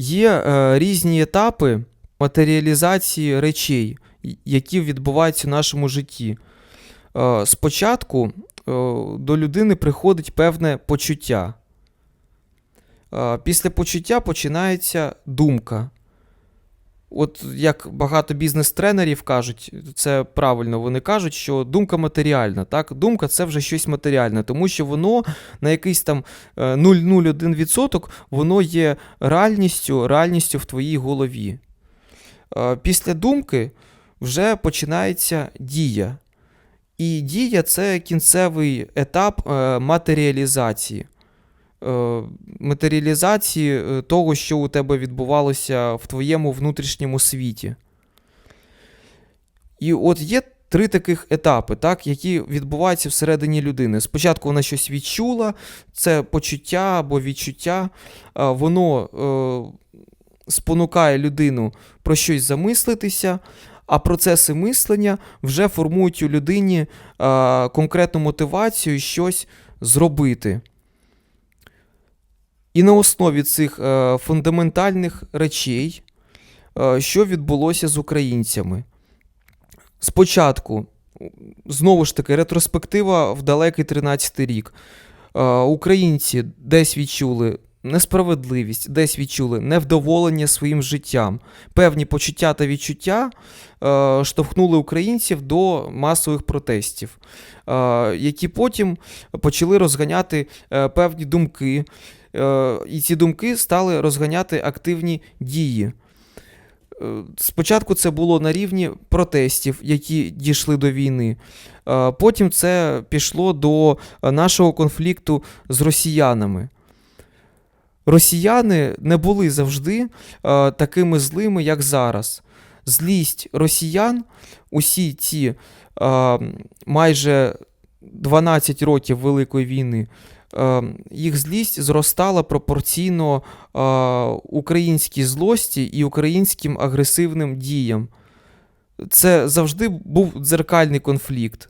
Є е, різні етапи матеріалізації речей, які відбуваються в нашому житті. Е, спочатку е, до людини приходить певне почуття. Е, після почуття починається думка. От як багато бізнес-тренерів кажуть, це правильно вони кажуть, що думка матеріальна. Так? Думка це вже щось матеріальне, тому що воно на якийсь там е, 0,01% воно є реальністю, реальністю в твоїй голові. Е, Після думки вже починається дія. І дія це кінцевий етап е, матеріалізації. Е, Матеріалізації е, того, що у тебе відбувалося в твоєму внутрішньому світі. І от є три таких етапи, так, які відбуваються всередині людини. Спочатку вона щось відчула, це почуття або відчуття, е, воно е, спонукає людину про щось замислитися, а процеси мислення вже формують у людині е, конкретну мотивацію щось зробити. І на основі цих е, фундаментальних речей, е, що відбулося з українцями. Спочатку, знову ж таки, ретроспектива в далекий 13 рік. Е, Українці десь відчули несправедливість, десь відчули невдоволення своїм життям. Певні почуття та відчуття штовхнули українців до масових протестів, які потім почали розганяти певні думки. Е, І ці думки стали розганяти активні дії. Е, Спочатку це було на рівні протестів, які дійшли до війни. Е, Потім це пішло до нашого конфлікту з росіянами. Росіяни не були завжди такими злими, як зараз. Злість росіян, усі ці майже 12 років Великої війни, їх злість зростала пропорційно е, українській злості і українським агресивним діям. Це завжди був дзеркальний конфлікт.